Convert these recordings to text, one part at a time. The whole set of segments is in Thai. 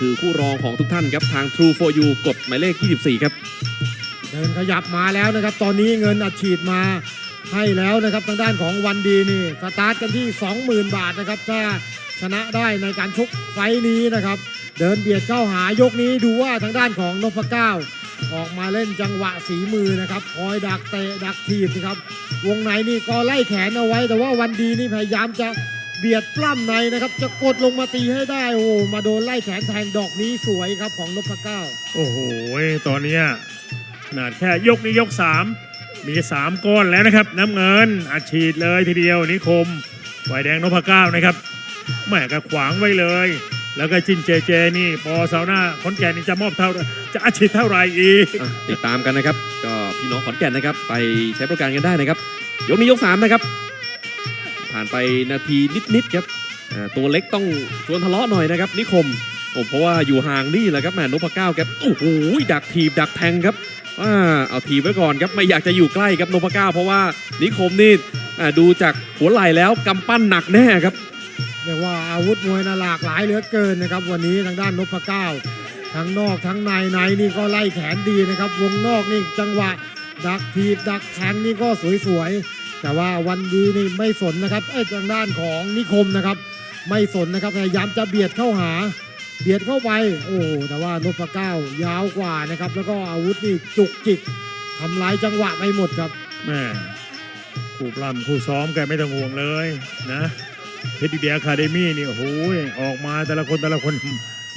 คือคู่รองของทุกท่านครับทาง True for You กดหมายเลข 24 ครับ เดินขยับมาแล้วนะครับ ตอนนี้เงินอัดฉีดมาให้แล้วนะครับทางด้านของวันดีนี่สตาร์ทกันที่ 20,000 บาทนะครับถ้าชนะได้ในการชกไฟนี้นะครับ เดินเบียดเข้าหายกนี้ดูว่าทางด้านของนพเก้าออกมาเล่นจังหวะสีมือนะครับคอยดักเตะดักทีบนะครับ วงในนี่ก็ไล่แขนเอาไว้ แต่ว่าวันดีนี่พยายามจะ เบียดปล้ำในนะครับ จะกดลงมาตีให้ได้โอ้โหมาโดนไล่แขนแทงดอกนี้สวยครับของนพเก้าโอ้โหตอนเนี้ยขนาดแค่ยกนี้ยกสามมีสามก้อนแล้วนะครับ น้ำเงินอัดฉีดเลยทีเดียวนิคมฝ่ายแดงนพเก้านะครับแม่ก็ขวางไว้เลย แล้วก็จินเจเจนี่ปอเสาหน้าขอนแก่นนี่จะมอบเท่าจะอัดฉีดเท่าไหร่อีกอะติดตามกันนะครับ ก็พี่น้องขอนแก่นนะครับ ไปใช้บริการกันได้นะครับ ยกนี้ยก3นะครับ ผ่านไปนาทีนิดๆครับตัวเล็กต้องชวนทะเลาะหน่อยนะครับ นิคมโอ้เพราะว่าอยู่ห่างนี่แหละครับแหมนพเก้าครับโอ้โหดักทีบดักแทงครับว่าเอาทีไว้ก่อนครับไม่อยากจะอยู่ใกล้ครับนพเก้าเพราะว่านิคมนี่ดูจากหัวไหล่แล้วกำปั้นหนักแน่ครับเรียกว่าอาวุธมวยน่ะหลากหลายเหลือเกินนะครับ วันนี้ทางด้านนพเก้าทั้งนอกทั้งในในนี่ก็ไล่แขนดีนะครับ วงนอกนี่จังหวะดักทีบดักแทงนี่ก็สวยๆ แต่ว่าวันดีนี่ไม่สนนะครับไอ้ทางด้านของนิคมนะครับ ไม่สนนะครับพยายามจะเบียดเข้าหา เบียดเข้าไป โอ้แต่ว่านพเก้ายาวกว่านะครับ แล้วก็อาวุธนี่จุกจิกทำลายจังหวะไปหมดครับแม่คู่ปล้ำคู่ซ้อมแกไม่ต้องห่วงเลยนะเพชรดีเดียคาเดมี่นี่โอ้โหออกมาแต่ละคนแต่ละคน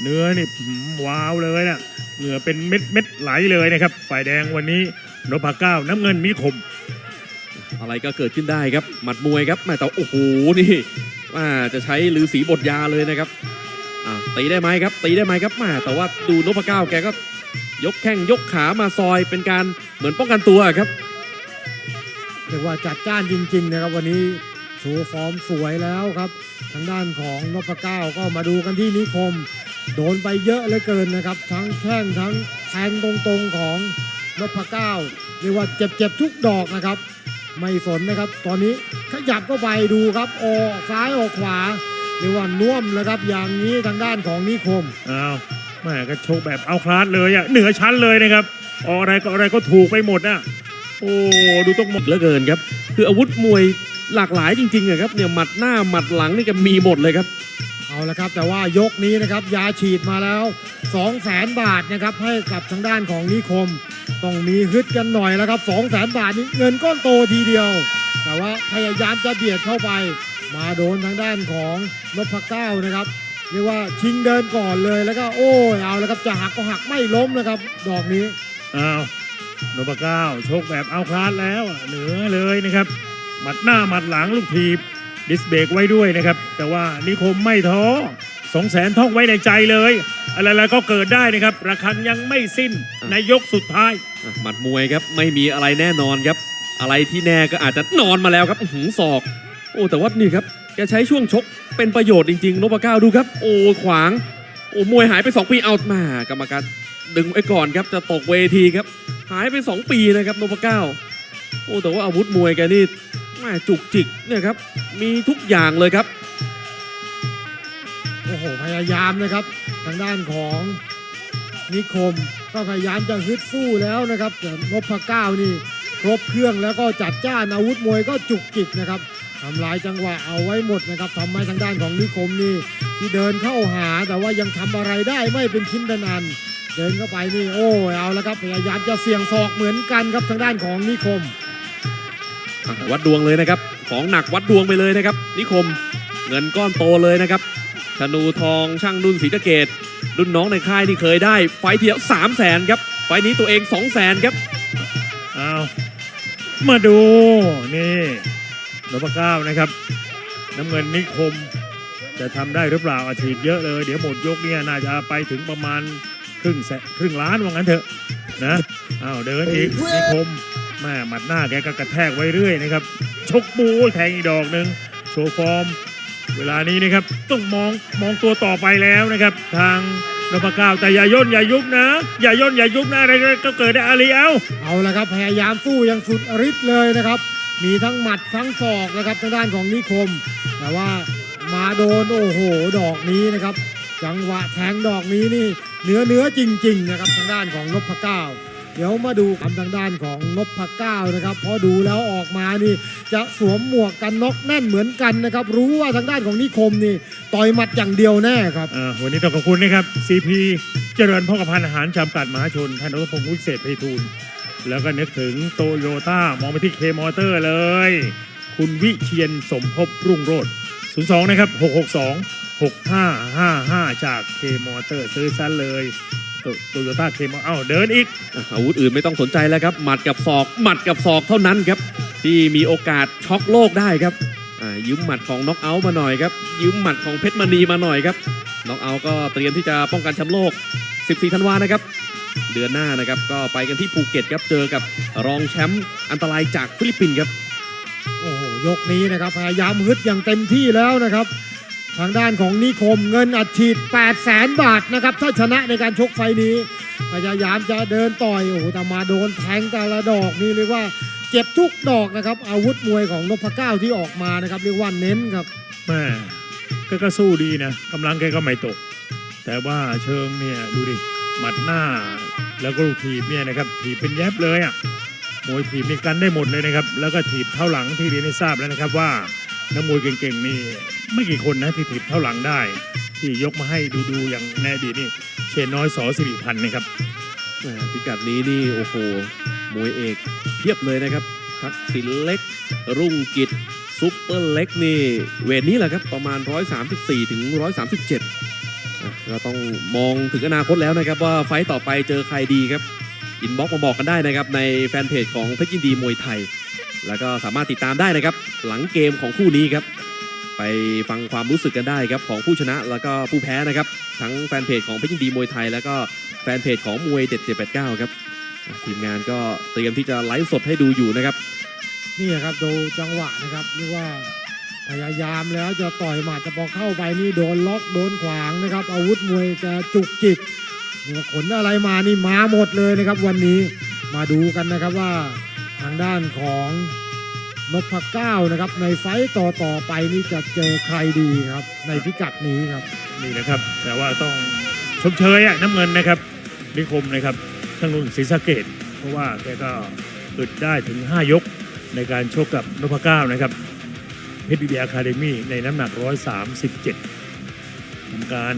เนื้อนี่หืมว้าวเลยนะเหงื่อเป็นเม็ดเม็ดไหลเลยนะครับ ฝ่ายแดงวันนี้นพเก้าน้ำเงินนิคม อะไรก็เกิดขึ้นได้ครับ หมัดมวยครับแม่แต่โอ้โหนี่ว่าจะใช้ลือสีบทยาเลยนะครับตีได้ไหมครับ ตีได้ไหมครับแม่แต่ว่าดูนพเก้าแกก็ยกแข้งยกขามาซอยเป็นการเหมือนป้องกันตัวครับเรียกว่าจัดจ้านจริง ๆ นะครับ วันนี้โชว์ฟอร์มสวยแล้วครับ ทางด้านของนพเก้าก็มาดูกันที่นิคม โดนไปเยอะเหลือเกินนะครับ ทั้งแข้งทั้งแทงตรงๆของนพเก้าเรียกว่าเจ็บๆทุกดอกนะครับ ไม่สนนะครับ ตอนนี้ขยับเข้าไปดูครับออกซ้ายออกขวาเรียกว่าน่วมแล้วครับ อย่างนี้ทางด้านของนิคมอ้าวแม่ก็โชว์แบบเอาคลาสเลยอะเหนือชั้นเลยนะครับออกอะไรก็อะไรก็ถูกไปหมดอะโอ้ดูต้องมองเหลือเกินครับ คืออาวุธมวยหลากหลายจริงๆอะครับเนี่ยหมัดหน้าหมัดหลังนี่แกมีหมดเลยครับ เอาละครับแต่ว่ายกนี้นะครับยาฉีดมาแล้ว2 0 0แสนบาทนะครับให้กับทางด้านของนิคม ต้องมีฮึดกันหน่อยแล้วครับ2 0 0แสนบาทนี้เงินก้อนโตทีเดียว แต่ว่าพยายามจะเบียดเข้าไป มาโดนทางด้านของนพเก้านะครับเรียกว่าชิงเดินก่อนเลยแล้วก็โอ้ยเอาแล้วครับจะหักก็หักไม่ล้มนะครับ ดอกนี้อ้าวนพเก้าโชคแบบเอาคลาสแล้วเหนือเลยนะครับหมัดหน้าหมัดหลังลูกทีบ ดิสเบรกไว้ด้วยนะครับ แต่ว่านิคมไม่ท้อสองแสนท่องไว้ในใจเลย อะไรๆก็เกิดได้นะครับ ระคังยังไม่สิ้นในยกสุดท้าย อะหมัดมวยครับไม่มีอะไรแน่นอนครับ อะไรที่แน่ก็อาจจะนอนมาแล้วครับอื้อหือศอก โอ้แต่ว่านี่ครับแกใช้ช่วงชกเป็นประโยชน์จริงๆนพเก้าดูครับ โอ้ขวางโอ้มวยหายไป 2 ปีเอามากรรมการดึงไว้ก่อนครับจะตกเวทีครับ หายไป 2 ปีนะครับนพเก้าโอ้แต่ว่าอาวุธมวยแกนี่ แม่จุกจิกเนี่ยครับมีทุกอย่างเลยครับ โอ้โหพยายามนะครับ ทางด้านของนิคมก็พยายามจะฮึดสู้แล้วนะครับแต่นพเก้านี่ครบเครื่องแล้วก็จัดจ้านอาวุธมวยก็จุกจิกนะครับทำลายจังหวะเอาไว้หมดนะครับทำให้ทางด้านของนิคมนี่ที่เดินเข้าหาแต่ว่ายังทำอะไรได้ไม่เป็นชิ้นเป็นอันเดินเข้าไปนี่โอ้เอาแล้วครับพยายามจะเสี่ยงศอกเหมือนกันครับทางด้านของนิคม วัดดวงเลยนะครับ ของหนักวัดดวงไปเลยนะครับ นิคมเงินก้อนโตเลยนะครับธนูทองช่างนุ่นศรีสะเกดรุ่นน้องในค่ายที่เคยได้ ไฟล์ที่แล้วสามแสนครับ ไฟล์นี้ตัวเองสองแสนครับเอามาดูนี่นพเก้านะครับ น้ำเงินนิคม จะทำได้หรือเปล่าอาชีพเยอะเลย เดี๋ยวหมดยกเนี่ยน่าจะไปถึงประมาณครึ่งแสนครึ่งล้านว่างั้นเถอะนะอ้าวเดินอีกนิคม แม่หมัดหน้าแกก็กระแทกไว้เรื่อยนะครับ ชกบูแทงอีกดอกหนึ่งโชว์ฟอร์ม เวลานี้นะครับต้องมองมองตัวต่อไปแล้วนะครับ ทางนพเก้าแต่อย่าย่นอย่ายุบนะอย่าย่นอย่ายุบนะอะไรก็เกิดได้อาลีเอาเอาละครับพยายามสู้อย่างสุดฤทธิ์เลยนะครับ มีทั้งหมัดทั้งศอกนะครับทางด้านของนิคม แต่ว่ามาโดนโอ้โหดอกนี้นะครับ จังหวะแทงดอกนี้นี่เนื้อเนื้อจริง ๆ นะครับทางด้านของนพเก้า เดี๋ยวมาดูคำทางด้านของนพเก้านะครับพอดูแล้วออกมานี่จะสวมหมวกกันน็อกแน่นเหมือนกันนะครับ รู้ว่าทางด้านของนิคมนี่ต่อยหมัดอย่างเดียวแน่ครับ อ่าวันนี้ต้องขอบคุณนะครับ CP เจริญพ่อกพันอาหารจำกัดมหาชนท่านรัตพงศ์วิเศษไพฑูรย์แล้วก็นึกถึงโตโยต้ามองไปที่เคมอเตอร์เลย คุณวิเชียนสมภพรุ่งโรจน์02 นะครับ 662 6555 จากเคมอเตอร์ซื้อซันเลย โตโยต้าเคมอเอ้าเดินอีกอะอาวุธอื่นไม่ต้องสนใจแล้วครับ หมัดกับศอก หมัดกับศอกเท่านั้นครับ ที่มีโอกาสช็อกโลกได้ครับอ่ายืมหมัดของน็อกเอาท์มาหน่อยครับ ยืมหมัดของเพชรมณีมาหน่อยครับน็อกเอาท์ก็เตรียมที่จะป้องกันแชมป์โลก 14 ธันวานะครับ เดือนหน้านะครับ ก็ไปกันที่ภูเก็ตครับเจอกับรองแชมป์อันตรายจากฟิลิปปินส์ครับโอ้โหยกนี้นะครับพยายามฮึดอย่างเต็มที่แล้วนะครับ ทางด้านของนิคมเงินอัดฉีด8 0แสนบาทนะครับ ถ้าชนะในการชกไฟนี้ พยายามจะเดินต่อยโอ้โหแต่มาโดนแทงแต่ละดอกนี่เรียกว่าเจ็บทุกดอกนะครับ อาวุธมวยของนพเก้าที่ออกมานะครับเรียกว่าเน้นครับแม่ก็ก็สู้ดีนะกำลังแกก็ไม่ตก แต่ว่าเชิงเนี่ยดูดิหมัดหน้า แล้วก็ลูกถีบเนี่ยนะครับถีบเป็นแยบเลยอะมวยถีบนี่กันได้หมดเลยนะครับ แล้วก็ถีบเท่าหลังที่เรียนให้ทราบแล้วนะครับว่า นักมวยเก่งๆนี่ไม่กี่คนนะที่ถีบเท่าหลังได้ ที่ยกมาให้ดูๆอย่างแนอดีนี่ เชนน้อยสอสิริพันธ์นะครับพิกัดนี้นี่โอ้โหมวยเอกเพียบเลยนะครับ ทักษิณเล็ก รุ่งกิจซุปเปอร์เล็กนี่เวทนี้แหละครับประมาณ 134ถึง137อะก็ต้องมองถึงอนาคตแล้วนะครับ ว่าไฟต์ต่อไปเจอใครดีครับ อินบ็อกมาบอกกันได้นะครับ ในแฟนเพจของเพชรยินดีมวยไทย แล้วก็สามารถติดตามได้นะครับ หลังเกมของคู่นี้ครับ ไปฟังความรู้สึกกันได้ครับของผู้ชนะแล้วก็ผู้แพ้นะครับ ทั้งแฟนเพจของเพชรยินดีมวยไทย แล้วก็แฟนเพจของมวยเด็ด789 ครับทีมงานก็เตรียมที่จะไลฟ์สดให้ดูอยู่นะครับ นี่ครับดูจังหวะนะครับเรียกว่าพยายามแล้วจะต่อยหมัดแต่พอเข้าไปนี่โดนล็อกโดนขวางนะครับ อาวุธมวยจะจุกจิกนี่ขนอะไรมานี่มาหมดเลยนะครับ วันนี้มาดูกันนะครับว่า ทางด้านของนพเก้านะครับ ในไฟต์ต่อต่อๆไปนี่จะเจอใครดีครับ ในพิกัดนี้ครับ นี่นะครับ แต่ว่าต้องชมเชยอะน้ำเงินนะครับนิคมนะครับทั้งนุ่นศรีสะเกดเพราะว่าแกก็อึดได้ถึง 5 ยกในการชกกับนพเก้านะครับเพชรดีดีอะคาเดมี่ในน้ำหนัก 137ทำการ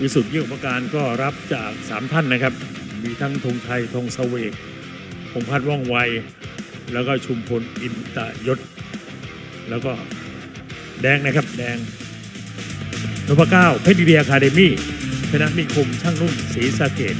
วิสุทธิ์ยิ่งอุปการก็รับจาก 3 ท่านนะครับ มีทั้งธงไทยธงเสวก พงพัฒน์ว่องไว แล้วก็ชุมพลอินตยศ แล้วก็แดงนะครับแดงนพเก้าเพชรดีเดียคาเดมี่ชนะนิคมช่างนุ่มศรีสะเกด